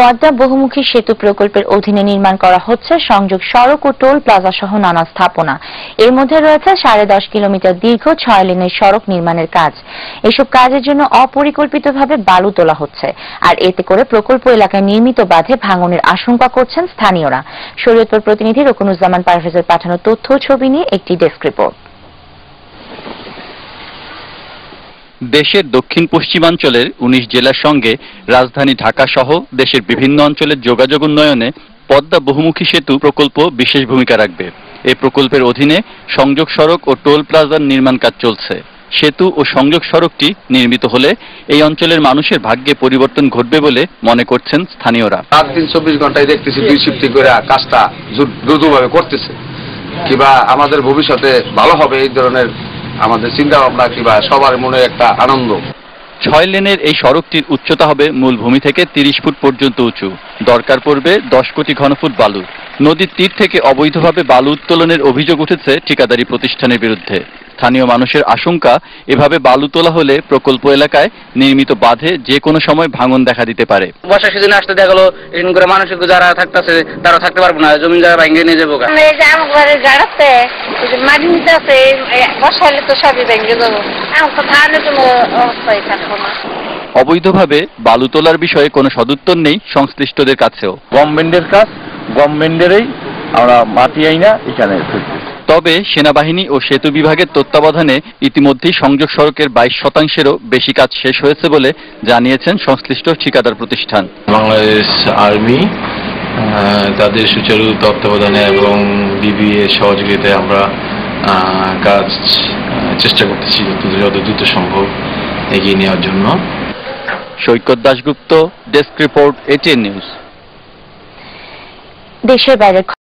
পদ্মা বহুমুখী সেতু প্রকল্পের অধীনে নির্মাণ করা হচ্ছে সংযোগ সড়ক ও টোল প্লাজা সহ নানা স্থাপনা। এর মধ্যে রয়েছে সাড়ে দশ কিলোমিটার দীর্ঘ ছয় লেনের সড়ক নির্মাণের কাজ। এসব কাজের জন্য অপরিকল্পিতভাবে বালু তোলা হচ্ছে। আর এতে করে প্রকল্প এলাকায় নির্মিত বাঁধে ভাঙনের আশঙ্কা করছেন স্থানীয়রা। শরীয়তপুর প্রতিনিধি রকুনুজ্জামান পারভেজের পাঠানো তথ্য ছবি নিয়ে একটি ডেস্ক রিপোর্ট। দেশের দক্ষিণ পশ্চিমাঞ্চলের উনিশ জেলার সঙ্গে রাজধানী ঢাকা সহ দেশের বিভিন্ন অঞ্চলের যোগাযোগ উন্নয়নে পদ্মা বহুমুখী সেতু প্রকল্প বিশেষ ভূমিকা রাখবে। এ প্রকল্পের অধীনে সংযোগ সড়ক ও টোল প্লাজার নির্মাণ কাজ চলছে। সেতু ও সংযোগ সড়কটি নির্মিত হলে এই অঞ্চলের মানুষের ভাগ্যে পরিবর্তন ঘটবে বলে মনে করছেন স্থানীয়রা। রাত দিন চব্বিশ ঘন্টায় দেখতেছি দুই শিফটি করে কাজটা দ্রুতভাবে করতেছে। কিবা আমাদের ভবিষ্যতে ভালো হবে এই ধরনের আমাদের চিন্তা ভাবনা কিবা সবার মনে একটা আনন্দ। ছয় লেনের এই সড়কটির উচ্চতা হবে মূল ভূমি থেকে তিরিশ ফুট পর্যন্ত উঁচু। দরকার পড়বে দশ কোটি ঘনফুট বালু। নদীর তীর থেকে অবৈধভাবে বালু উত্তোলনের অভিযোগ উঠেছে ঠিকাদারি প্রতিষ্ঠানের বিরুদ্ধে। স্থানীয় মানুষের আশঙ্কা এভাবে বালু তোলা হলে প্রকল্প এলাকায় নির্মিত বাঁধে যে কোনো সময় ভাঙন দেখা দিতে পারে। বর্ষা সিজনে আসতে দেখা গেলো এরকম করে মানুষ যারা থাকতেছে তারা থাকতে পারব না জমি জায়গা ভেঙে নিয়ে যাব মাটি নিতে আছে বসাইলে তো সবই ভেঙে যাব। আমার তো ধানের কোনো অবস্থায় থাকব না। অবৈধভাবে বালু তোলার বিষয়ে কোনো সদুত্তর নেই সংশ্লিষ্টদের কাছেও। গভর্নমেন্টের কাজ গভর্নমেন্টেরই আমরা মাটি আইনা এখানে তবে সেনাবাহিনী ও সেতু বিভাগের তত্ত্বাবধানে ইতিমধ্যেই সংযোগ সড়কের বাইশ শতাংশেরও বেশি কাজ শেষ হয়েছে বলে জানিয়েছেন সংশ্লিষ্ট ঠিকাদার প্রতিষ্ঠান। বাংলাদেশ আর্মি আহ, তাদের সুচারু তত্ত্বাবধানে এবং বিবিএ সহযোগিতায় আমরা আহ, কাজ চেষ্টা করতেছি যত দ্রুত সম্ভব। এগিয়ে নেওয়ার জন্য। Saikat Dasgupta desk report ATN news. দেশের বাইরের